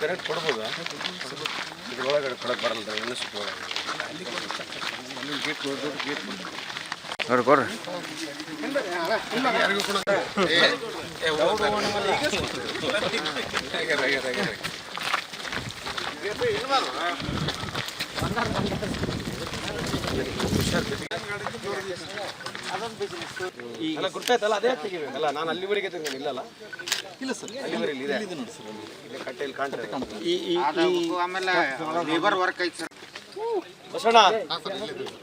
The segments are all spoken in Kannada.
ಕರೆಕ್ಟ್ ಕೊಡ್ಬೋದಾ ಇದ್ರೊಳಗಡೆ ಕೊಡಕ್ಕೆ ಬರಲ್ಲ ಇನ್ನಷ್ಟು ಗೇಟ್ ಕೊಡ್ರಿ ಅಲ್ಲ ಗುರ್ತಾಯ್ತಲ್ಲ ಅದೇ ತೆಗಿಬೇಕಲ್ಲ ನಾನು ಅಲ್ಲಿವರೆಗೆ ತೆಗಿತೀನಿ ಇಲ್ಲಲ್ಲ ಇಲ್ಲ ಸರ್ ಅಲ್ಲಿವರೆಗೆ ಇದೆ ಇಲ್ಲಿ ಕಟ್ಟೆಯಲ್ಲಿ ಕಾಣ್ತದೆ ಆಮೇಲೆ ಲೇಬರ್ ವರ್ಕ್ ಐತಿ ಸರ್ ಬಸಣ್ಣ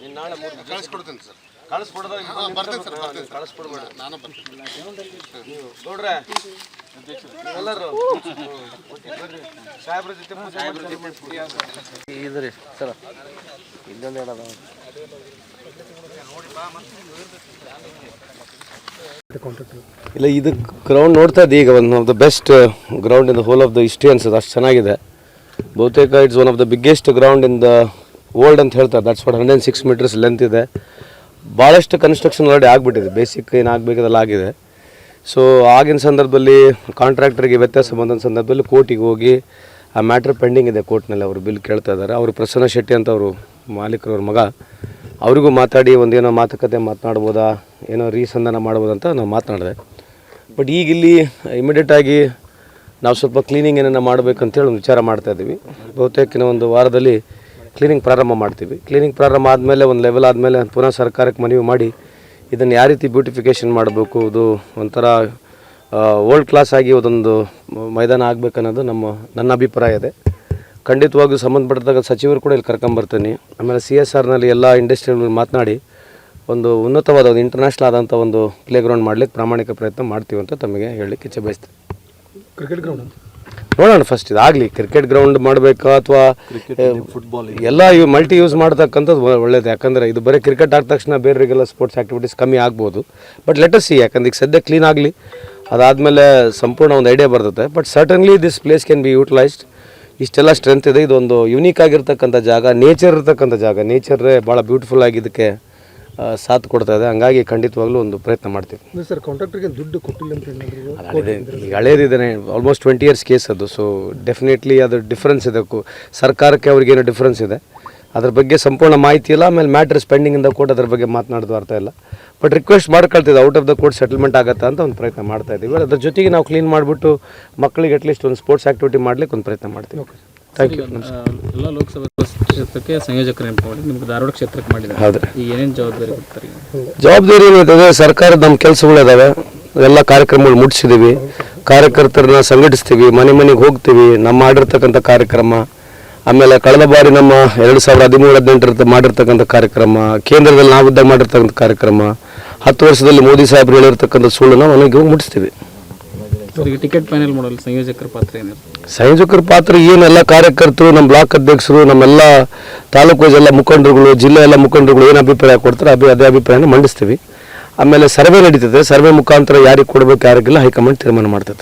ನೀನು ನಾಳೆ ಮೂರು ಕಳಿಸ್ಕೊಡ್ತೀನಿ ಸರ್ ಕಳಿಸ್ಕೊಡ್ದ ಬರ್ತೇನೆ ಸರ್ ಬರ್ತೇನೆ ಕಳಿಸ್ಕೊಡ್ಬೇಡ ನಾನು ಬರ್ತೀನಿ ನೀವು ನೋಡ್ರೆ ಇದ್ರಿ ಸರ ಇನ್ನೊಂದು ಇಲ್ಲ, ಇದು ಗ್ರೌಂಡ್ ನೋಡ್ತಾ ಇದ್ದೆ ಈಗ one of the best ground in the whole of the history ಅದು ಅಷ್ಟು ಚೆನ್ನಾಗಿದೆ. ಬಹುತೇಕ it's one of the biggest ground in the world ಅಂತ ಹೇಳ್ತಾರೆ. That's what hundred six metres length ಇದೆ. ಭಾಳಷ್ಟು ಕನ್ಸ್ಟ್ರಕ್ಷನ್ ಆಲ್ರೆಡಿ ಆಗಿಬಿಟ್ಟಿದೆ. ಬೇಸಿಕ್ ಏನು ಆಗಬೇಕದೆಲ್ಲ ಆಗಿದೆ. ಸೊ ಆಗಿನ ಸಂದರ್ಭದಲ್ಲಿ ಕಾಂಟ್ರಾಕ್ಟರ್ಗೆ ವ್ಯತ್ಯಾಸ ಬಂದ ಸಂದರ್ಭದಲ್ಲಿ ಕೋರ್ಟಿಗೆ ಹೋಗಿ ಆ ಮ್ಯಾಟ್ರ್ ಪೆಂಡಿಂಗ್ ಇದೆ ಕೋರ್ಟ್ನಲ್ಲಿ ಅವರು ಬಿಲ್ ಕೇಳ್ತಾ ಇದ್ದಾರೆ. ಅವರು ಪ್ರಸನ್ನ ಶೆಟ್ಟಿ ಅಂತ ಅವರು ಮಾಲೀಕರವ್ರ ಮಗ. ಅವರಿಗೂ ಮಾತಾಡಿ ಒಂದೇನೋ ಮಾತುಕತೆ ಮಾತನಾಡ್ಬೋದಾ? ಏನೋ ರೀಸಂಧಾನ ಮಾಡ್ಬೋದಂತ ನಾವು ಮಾತನಾಡಿದೆ. ಬಟ್ ಈಗ ಇಲ್ಲಿ ಇಮಿಡಿಯೇಟ್ ಆಗಿ ನಾವು ಸ್ವಲ್ಪ ಕ್ಲೀನಿಂಗ್ ಏನನ್ನ ಮಾಡಬೇಕಂತೇಳಿ ಒಂದು ವಿಚಾರ ಮಾಡ್ತಾ ಇದ್ದೀವಿ. ಬಹುತೇಕಿನ ಒಂದು ವಾರದಲ್ಲಿ ಕ್ಲೀನಿಂಗ್ ಪ್ರಾರಂಭ ಮಾಡ್ತೀವಿ. ಕ್ಲೀನಿಂಗ್ ಪ್ರಾರಂಭ ಆದಮೇಲೆ ಒಂದು ಲೆವೆಲ್ ಆದಮೇಲೆ ಪುನಃ ಸರ್ಕಾರಕ್ಕೆ ಮನವಿ ಮಾಡಿ ಇದನ್ನು ಯಾವ ರೀತಿ ಬ್ಯೂಟಿಫಿಕೇಷನ್ ಮಾಡಬೇಕು? ಇದು ಒಂಥರ ವರ್ಲ್ಡ್ ಕ್ಲಾಸ್ ಆಗಿ ಒಂದೊಂದು ಮೈದಾನ ಆಗಬೇಕನ್ನೋದು ನಮ್ಮ, ನನ್ನ ಅಭಿಪ್ರಾಯ ಇದೆ. ಖಂಡಿತವಾಗಿಯೂ ಸಂಬಂಧಪಟ್ಟಾಗ ಸಚಿವರು ಕೂಡ ಇಲ್ಲಿ ಕರ್ಕೊಂಬರ್ತೀನಿ. ಆಮೇಲೆ ಸಿ ಎಸ್ ಆರ್ನಲ್ಲಿ ಎಲ್ಲ ಇಂಡಸ್ಟ್ರಿಗಳು ಮಾತನಾಡಿ ಒಂದು ಉನ್ನತವಾದ, ಒಂದು ಇಂಟರ್ನ್ಯಾಷನಲ್ ಆದಂಥ ಒಂದು ಪ್ಲೇ ಗ್ರೌಂಡ್ ಮಾಡಲಿಕ್ಕೆ ಪ್ರಾಮಾಣಿಕ ಪ್ರಯತ್ನ ಮಾಡ್ತೀವಿ ಅಂತ ತಮಗೆ ಹೇಳಲಿಕ್ಕೆ ಇಚ್ಛೆ ಬಯಸ್ತೀನಿ. ಕ್ರಿಕೆಟ್ ಗ್ರೌಂಡ್ ನೋಡೋಣ ಫಸ್ಟ್ ಇದಾಗಲಿ ಕ್ರಿಕೆಟ್ ಗ್ರೌಂಡ್ ಮಾಡಬೇಕಾ ಅಥವಾ ಫುಟ್ಬಾಲ್ ಎಲ್ಲ ಇವು ಮಲ್ಟಿ ಯೂಸ್ ಮಾಡ್ತಕ್ಕಂಥದ್ದು ಒಳ್ಳೇದು. ಯಾಕಂದರೆ ಇದು ಬರೀ ಕ್ರಿಕೆಟ್ ಆದ ತಕ್ಷಣ ಬೇರೆಯವರಿಗೆಲ್ಲ ಸ್ಪೋರ್ಟ್ಸ್ ಆ್ಯಕ್ಟಿವಿಟೀಸ್ ಕಮ್ಮಿ ಆಗ್ಬೋದು. ಬಟ್ ಲೆಟಸ್ ಸಿ ಯಾಕಂದ್ರೆ ಈಗ ಸದ್ಯ ಕ್ಲೀನ್ ಆಗಲಿ. ಅದಾದಮೇಲೆ ಸಂಪೂರ್ಣ ಒಂದು ಐಡಿಯಾ ಬರ್ತದೆ. But certainly this place can be utilised ಇಷ್ಟೆಲ್ಲ ಸ್ಟ್ರೆಂತ್ ಇದೆ. ಇದೊಂದು ಯುನೀಕ್ ಆಗಿರ್ತಕ್ಕಂಥ ಜಾಗ ನೇಚರ್ ಇರ್ತಕ್ಕಂಥ ಜಾಗ. ನೇಚರ್ ಭಾಳ ಬ್ಯೂಟಿಫುಲ್ ಆಗಿ ಇದಕ್ಕೆ ಆ, ಸಾಥ್ ಕೊಡ್ತಾ ಇದೆ. ಹಂಗಾಗಿ ಖಂಡಿತವಾಗ್ಲೂ ಒಂದು ಪ್ರಯತ್ನ ಮಾಡ್ತೀವಿ. ಸರ್ ಕಾಂಟ್ರಾಕ್ಟರ್ಗೆ ದುಡ್ಡು ಕೊಟ್ಟಿಲ್ಲ ಅಂತ ಈಗ ಹಳೇದಿದ್ದಾನೆ ಆಲ್ಮೋಸ್ಟ್ ಟ್ವೆಂಟಿ ಇಯರ್ಸ್ ಕೇಸ್ ಅದು. ಸೊ ಡೆಫಿನೆಟ್ಲಿ ಅದು ಡಿಫ್ರೆನ್ಸ್ ಇದೆ. ಕು- ಸರ್ಕಾರಕ್ಕೆ ಅವ್ರಿಗೇನು ಡಿಫ್ರೆನ್ಸ್ ಇದೆ. ಅದ್ರ ಬಗ್ಗೆ ಸಂಪೂರ್ಣ ಮಾಹಿತಿ ಇಲ್ಲ. ಆಮೇಲೆ ಮ್ಯಾಟ್ರ್ ಸ್ಪೆಂಡಿಂಗಿಂದ ಕೋರ್ಟ್ ಅದ್ರ ಬಗ್ಗೆ ಮಾತನಾಡೋದು ಅರ್ಥ ಇಲ್ಲ. But request ಮಾಡ್ಕೊಳ್ತಿದ್ದೆ out of the court settlement ಆಗುತ್ತಾ ಅಂತ ಒಂದು ಪ್ರಯತ್ನ ಮಾಡ್ತಾ ಇದ್ದೀವಿ. ಅದ್ರ ಜೊತೆಗೆ ನಾವು ಕ್ಲೀನ್ ಮಾಡಿಬಿಟ್ಟು ಮಕ್ಕಳಿಗೆ ಅಟ್ಲೀಸ್ಟ್ ಒಂದು ಸ್ಪೋರ್ಟ್ಸ್ ಆಕ್ಟಿವಿಟಿ ಮಾಡ್ಲಿಕ್ಕೆ ಒಂದು ಪ್ರಯತ್ನ ಮಾಡ್ತೀವಿ. ಥ್ಯಾಂಕ್ ಯು ಎಲ್ಲ ಲೋಕಸಭಾ ಕ್ಷೇತ್ರಕ್ಕೆ ಮಾಡಿ ನಿಮ್ಗೆ ಧಾರವಾಡ ಕ್ಷೇತ್ರಕ್ಕೆ ಮಾಡಿದ್ದಾರೆ. ಹೌದು. ಈಗ ಏನೇನು ಜವಾಬ್ದಾರಿ ಕೊಡ್ತಾರೆ? ಜವಾಬ್ದಾರಿ ಏನಿದೆ ಸರ್ಕಾರದ ನಮ್ಮ ಕೆಲಸಗಳಿದಾವೆ. ಎಲ್ಲ ಕಾರ್ಯಕ್ರಮಗಳು ಮುಟ್ಟಿಸಿದ್ದೀವಿ ಕಾರ್ಯಕರ್ತರನ್ನ ಸಂಘಟಿಸ್ತೀವಿ. ಮನೆ ಮನೆಗೆ ಹೋಗ್ತೀವಿ. ನಮ್ಮ ಮಾಡಿರ್ತಕ್ಕಂಥ ಕಾರ್ಯಕ್ರಮ. ಆಮೇಲೆ ಕಳೆದ ಬಾರಿ ನಮ್ಮ ಎರಡು ಸಾವಿರದ ಹದಿಮೂರು ಹದಿನೆಂಟರ ಮಾಡಿರ್ತಕ್ಕಂಥ ಕಾರ್ಯಕ್ರಮ ಕೇಂದ್ರದಲ್ಲಿ ನಾವಿದ್ದಾಗ ಮಾಡಿರ್ತಕ್ಕಂಥ ಕಾರ್ಯಕ್ರಮ ಹತ್ತು ವರ್ಷದಲ್ಲಿ ಮೋದಿ ಸಾಹೇಬರು ಹೇಳಿರ್ತಕ್ಕಂಥ ಸುಳ್ಳನ್ನು ಮನೆಗೆ ಹೋಗಿ ಮುಟ್ಟಿಸ್ತೀವಿ ಟಿಕೆಟ್ ಮಾಡಲು ಸಂಯೋಜಕರ ಪಾತ್ರ ಏನು ಸಂಯೋಜಕರ ಪಾತ್ರ ಏನೆಲ್ಲ ಕಾರ್ಯಕರ್ತರು, ನಮ್ಮ ಬ್ಲಾಕ್ ಅಧ್ಯಕ್ಷರು, ನಮ್ಮೆಲ್ಲ ತಾಲೂಕು ವೈಸ್ ಎಲ್ಲ ಮುಖಂಡರುಗಳು, ಜಿಲ್ಲೆ ಎಲ್ಲ ಮುಖಂಡರುಗಳು ಏನು ಅಭಿಪ್ರಾಯ ಕೊಡ್ತಾರೆ ಅಭಿ ಅದೇ ಅಭಿಪ್ರಾಯನ ಮಂಡಿಸ್ತೀವಿ. ಆಮೇಲೆ ಸರ್ವೆ ನಡೀತದೆ. ಸರ್ವೆ ಮುಖಾಂತರ ಯಾರಿಗೆ ಕೊಡಬೇಕು, ಯಾರಿಗಿಲ್ಲ, ಹೈಕಮಾಂಡ್ ತೀರ್ಮಾನ ಮಾಡ್ತದೆ.